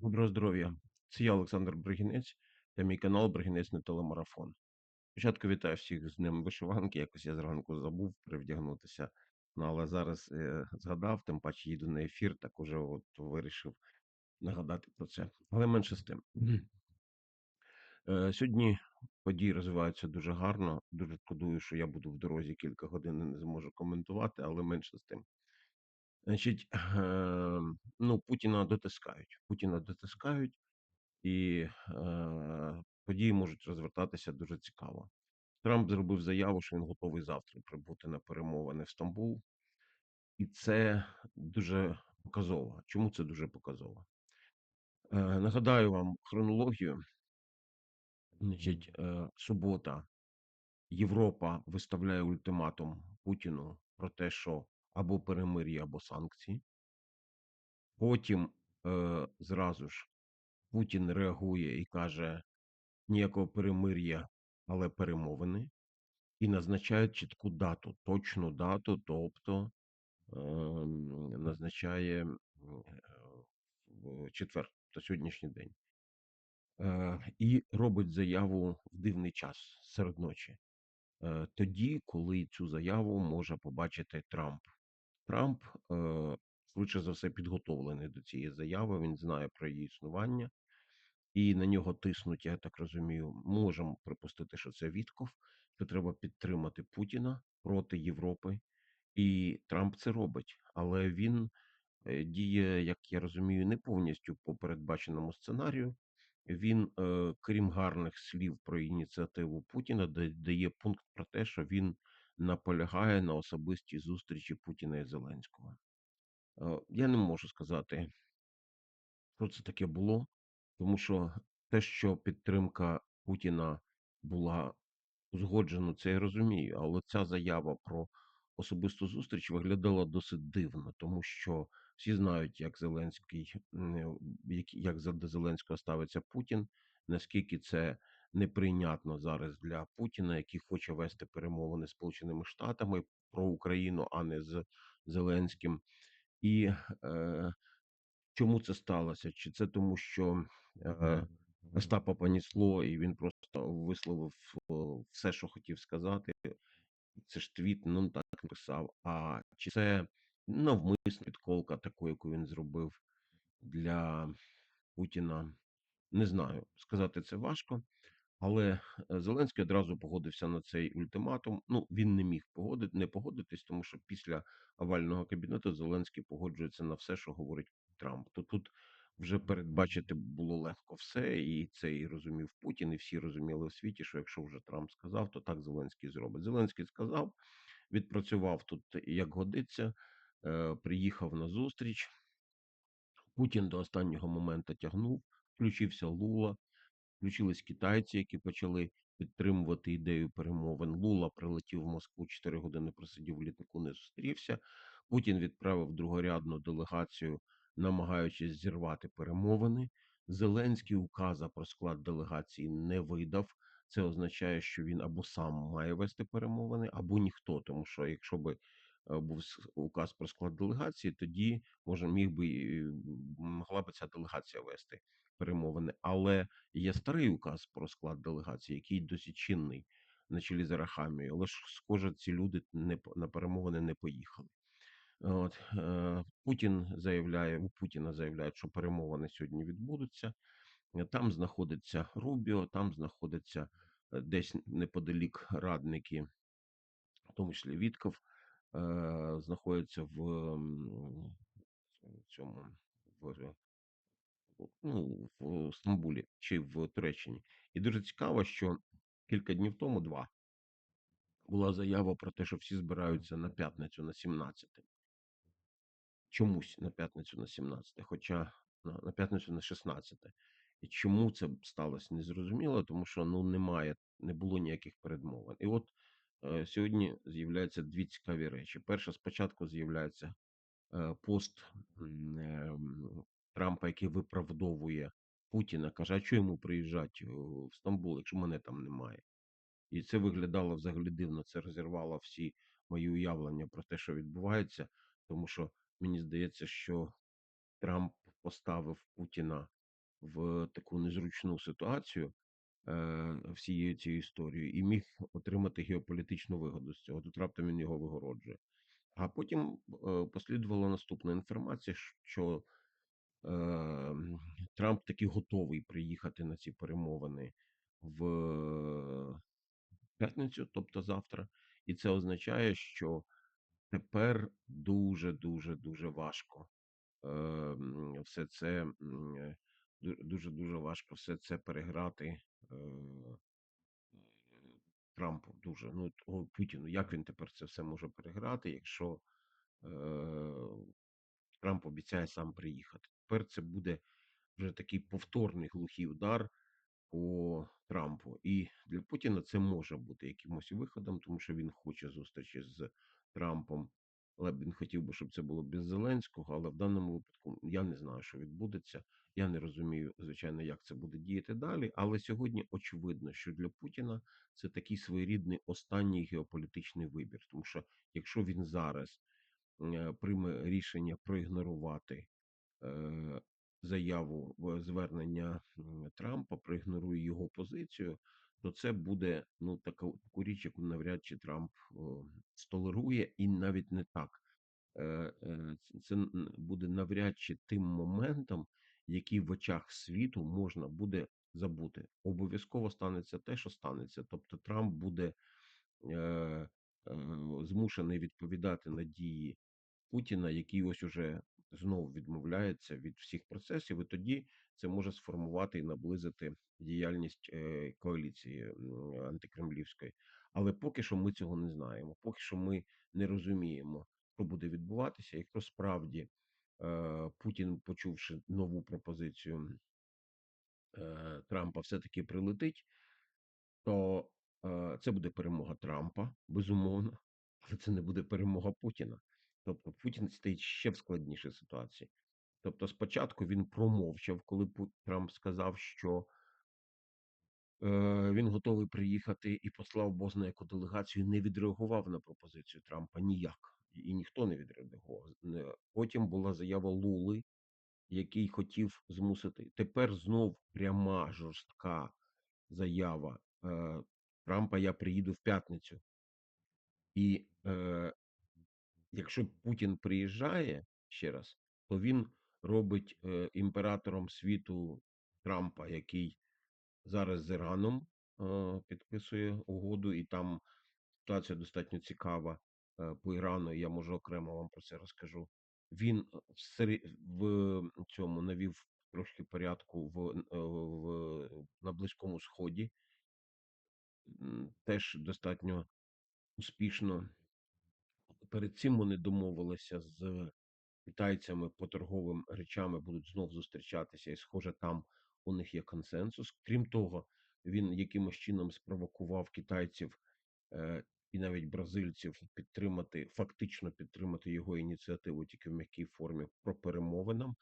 Доброго здоров'я! Це я, Олександр Бригінець, та мій канал Бригінець на телемарафон. Спочатку вітаю всіх з Днем Вишиванки. Якось я зранку забув привдягнутися. Ну, але зараз е, згадав, тим паче їду на ефір, так уже от вирішив нагадати про це. Але менше з тим. Е, сьогодні події розвиваються дуже гарно. Дуже шкодую, що я буду в дорозі кілька годин і не зможу коментувати, але менше з тим. Значить, ну, Путіна дотискають. Путіна дотискають, і е, події можуть розвертатися дуже цікаво. Трамп зробив заяву, що він готовий завтра прибути на перемовини в Стамбул, і це дуже показово. Чому це дуже показово? Е, нагадаю вам хронологію. Значить, е, субота Європа виставляє ультиматум Путіну про те, що або перемир'я, або санкції. Потім е, зразу ж Путін реагує і каже: ніякого перемир'я, але перемовини, і назначають чітку дату, точну дату, тобто е, назначає в четвер, то сьогоднішній день. Е, і робить заяву в дивний час серед ночі. Е, тоді, коли цю заяву може побачити Трамп. Трамп, е, швидше за все, підготовлений до цієї заяви. Він знає про її існування, і на нього тиснуть, я так розумію. Можемо припустити, що це Вітков, що треба підтримати Путіна проти Європи, і Трамп це робить, але він е, діє, як я розумію, не повністю по передбаченому сценарію. Він, е, крім гарних слів про ініціативу Путіна, дає пункт про те, що він наполягає на особистій зустрічі Путіна і Зеленського. Е, Я не можу сказати, що це таке було, тому що те, що підтримка Путіна була узгоджена, це я розумію, але ця заява про особисту зустріч виглядала досить дивно, тому що всі знають, як Зеленський, е, як, як до Зеленського ставиться Путін, наскільки це неприйнятно зараз для Путіна, який хоче вести перемовини з Сполученими Штатами про Україну, а не з Зеленським. І е, чому це сталося? Чи це тому, що е, Остапа понісло, і він просто висловив все, що хотів сказати. Це ж твіт, ну так написав. А чи це навмисна підколка, таку, яку він зробив для Путіна? Не знаю. Сказати це важко. Але е, Зеленський одразу погодився на цей ультиматум. Ну він не міг погодити, не погодитись, тому що після овального кабінету Зеленський погоджується на все, що говорить Трамп. То тут вже передбачити було легко все, і це і розумів Путін, і всі розуміли в світі, що якщо вже Трамп сказав, то так Зеленський зробить. Зеленський сказав, відпрацював тут як годиться, е, приїхав на зустріч. Путін до останнього моменту тягнув, включився Лула. Включились китайці, які почали підтримувати ідею перемовин. Лула прилетів в Москву 4 години. Просидів літаку, не зустрівся. Путін відправив другорядну делегацію, намагаючись зірвати перемовини. Зеленський указа про склад делегації не видав. Це означає, що він або сам має вести перемовини, або ніхто. Тому що якщо би е, був указ про склад делегації, тоді може міг би могла би ця делегація вести перемовини. Але Є старий указ про склад делегації, який досі чинний на чолі з Арахамією, але ж схоже, ці люди не на перемовини не поїхали. От е, Путін заявляє, у Путіна заявляють, що перемовини сьогодні відбудуться. Там знаходиться Рубіо, там знаходиться е, десь неподалік радники, в тому числі Вітков, е, знаходяться в цьому в ну, в Стамбулі чи в Туреччині. І дуже цікаво, що кілька днів тому, два, була заява про те, що всі збираються на п'ятницю на 17. Чомусь на п'ятницю на 17, хоча на, п'ятницю на 16. І чому це сталося, незрозуміло, тому що ну немає, не було ніяких передмовин. І от е, сьогодні з'являються дві цікаві речі. Перша, спочатку з'являється е, пост е, Трампа, який виправдовує Путіна, каже: а чого йому приїжджати в Стамбул, якщо мене там немає? І це виглядало взагалі дивно. Це розірвало всі мої уявлення про те, що відбувається, тому що мені здається, що Трамп поставив Путіна в таку незручну ситуацію е, всією цією історією і міг отримати геополітичну вигоду з цього. Тут раптом він його вигороджує. А потім е, послідувала наступна інформація, що е, Трамп таки готовий приїхати на ці перемовини в п'ятницю, тобто завтра, і це означає, що тепер дуже дуже дуже важко е, все це е, ду- дуже дуже важко все це переграти. е, Трампу дуже ну Путіну. Як він тепер це все може переграти, якщо е, Трамп обіцяє сам приїхати? Тепер це буде вже такий повторний глухий удар по Трампу. І для Путіна це може бути якимось виходом, тому що він хоче зустрічі з Трампом. Але б він хотів би, щоб це було без Зеленського. Але в даному випадку я не знаю, що відбудеться. Я не розумію, звичайно, як це буде діяти далі. Але сьогодні очевидно, що для Путіна це такий своєрідний останній геополітичний вибір. Тому що якщо він зараз е, прийме рішення проігнорувати заяву в звернення Трампа, проігнорує його позицію, то це буде ну така таку річ, яку навряд чи Трамп столерує, і навіть не так. Е, е, це буде навряд чи тим моментом, який в очах світу можна буде забути. Обов'язково станеться те, що станеться. Тобто Трамп буде е, е, змушений відповідати на дії Путіна, який ось уже знову відмовляється від всіх процесів, і тоді це може сформувати і наблизити діяльність е, коаліції антикремлівської. Але поки що ми цього не знаємо. Поки що ми не розуміємо, що буде відбуватися, якщо справді е, Путін, почувши нову пропозицію е, Трампа, все таки прилетить то це буде перемога Трампа, безумовно, але це не буде перемога Путіна. Тобто Путін стоїть ще в складнішій ситуації. Тобто, спочатку він промовчав, коли Трамп сказав, що е, він готовий приїхати і послав Бозна яку делегацію, не відреагував на пропозицію Трампа ніяк. І, ніхто не відреагував. Потім була заява Лули, який хотів змусити. Тепер знов пряма жорстка заява е, Трампа: я приїду в п'ятницю. І е, якщо Путін приїжджає ще раз, то він робить е, імператором світу Трампа, який зараз з Іраном е, підписує угоду, і там ситуація достатньо цікава е, по Ірану. Я може окремо вам про це розкажу. Він е, в, в цьому навів трошки порядку в, е, в на Близькому Сході, теж достатньо успішно. Перед цим вони домовилися з китайцями по торговим речами, будуть знов зустрічатися, і схоже, там у них є консенсус. Крім того, він якимось чином спровокував китайців е, і навіть бразильців підтримати, фактично підтримати його ініціативу тільки в м'якій формі про перемовинам.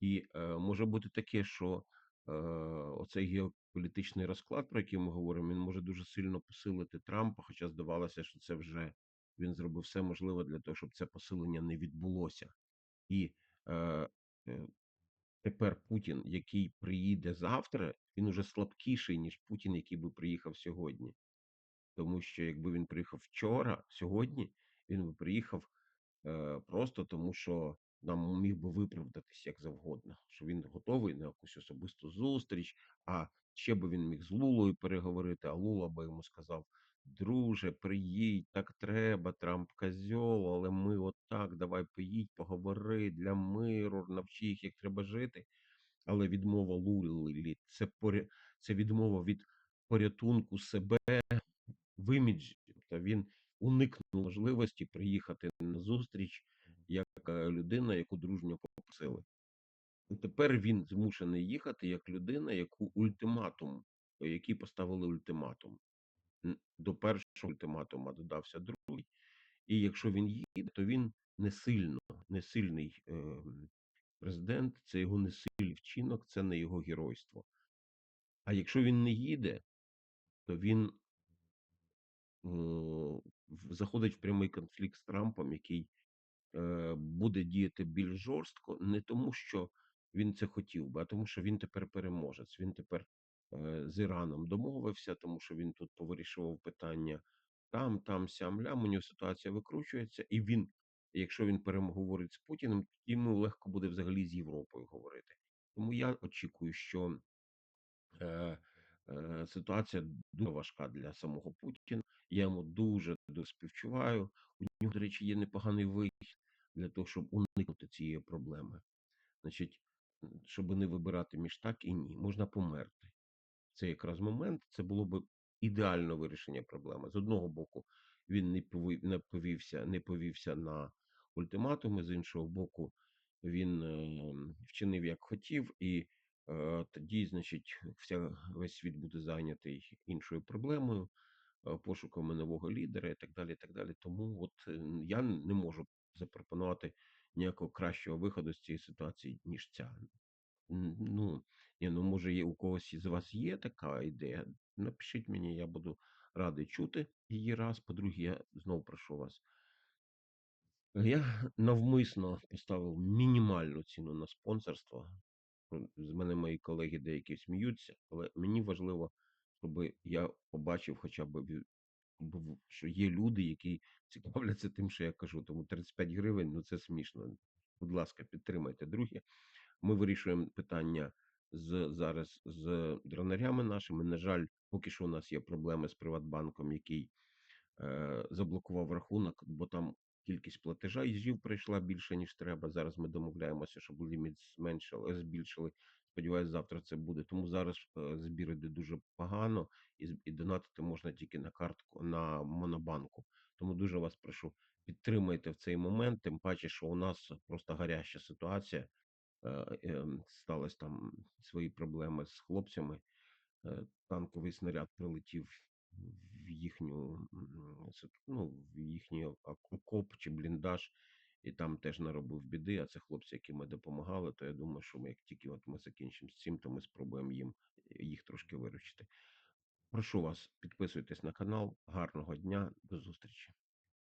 І е, може бути таке, що е, оцей геополітичний розклад, про який ми говоримо, він може дуже сильно посилити Трампа, хоча здавалося, що це вже він зробив все можливе для того, щоб це посилення не відбулося. І е, е, тепер Путін, який приїде завтра, він уже слабкіший, ніж Путін, який би приїхав сьогодні. Тому що якби він приїхав вчора, сьогодні, він би приїхав е, просто тому, що нам міг би виправдатись як завгодно, що він готовий на якусь особисту зустріч, а ще би він міг з Лулою переговорити, а Лула би йому сказав: Друже, приїдь, так треба, Трамп козьол, але ми отак, давай поїдь, поговори для миру, навчи їх, як треба жити. Але відмова Лулі це поря... це відмова від порятунку себе в іміджі. Тобто він уникнув можливості приїхати на зустріч як е, людина, яку дружньо попросили. І тепер він змушений їхати як людина, яку ультиматум, який поставили ультиматум. До першого ультиматума додався другий. І якщо він їде, то він не сильно, не сильний е, президент, це його не сильний вчинок, це не його геройство. А якщо він не їде, то він о, заходить в прямий конфлікт з Трампом, який е, буде діяти більш жорстко, не тому, що він це хотів би, а тому що він тепер переможець. Він тепер з Іраном домовився, тому що він тут повирішував питання там, там, сям, лям. У нього ситуація викручується, і він, якщо він переговорить з Путіним, йому легко буде взагалі з Європою говорити. Тому я очікую, що е, е, ситуація дуже важка для самого Путіна. Я йому дуже співчуваю. У нього, до речі, є непоганий вихід для того, щоб уникнути цієї проблеми. Значить, щоб не вибирати між так і ні, можна померти. Це якраз момент, це було б ідеальне вирішення проблеми. З одного боку, він не не повівся, не повівся на ультиматуми, з іншого боку, він е, вчинив як хотів, і е, тоді, значить, вся весь світ буде зайнятий іншою проблемою, е, пошуками нового лідера і так далі. і так далі. Тому от я не можу запропонувати ніякого кращого виходу з цієї ситуації, ніж ця. Ну, ні, ну може, є у когось із вас є така ідея. Напишіть мені, я буду радий чути її раз. По-друге, я знову прошу вас. Я навмисно поставив мінімальну ціну на спонсорство. З мене мої колеги деякі сміються, але мені важливо, щоб я побачив хоча б- що є люди, які цікавляться тим, що я кажу. Тому 35 гривень, ну це смішно. Будь ласка, підтримайте. Друге, ми вирішуємо питання з зараз з дронарями нашими. На жаль, поки що у нас є проблеми з Приватбанком, який е, заблокував рахунок, бо там кількість платежа їжів прийшла більше, ніж треба. Зараз ми домовляємося, щоб ліміт зменшили, збільшили. Сподіваюсь, завтра це буде. Тому зараз е, збір іде дуже погано, і, і донатити можна тільки на картку на монобанку. Тому дуже вас прошу, підтримайте в цей момент. Тим паче, що у нас просто гаряча ситуація. Е, ем, сталося там свої проблеми з хлопцями. Е, Танковий снаряд прилетів в їхню ну, в їхній окоп чи бліндаж, і там теж наробив біди. А це хлопці, які ми допомагали. То я думаю, що ми як тільки от ми закінчимо з цим, то ми спробуємо їм їх трошки виручити. Прошу вас, підписуйтесь на канал. Гарного дня, до зустрічі.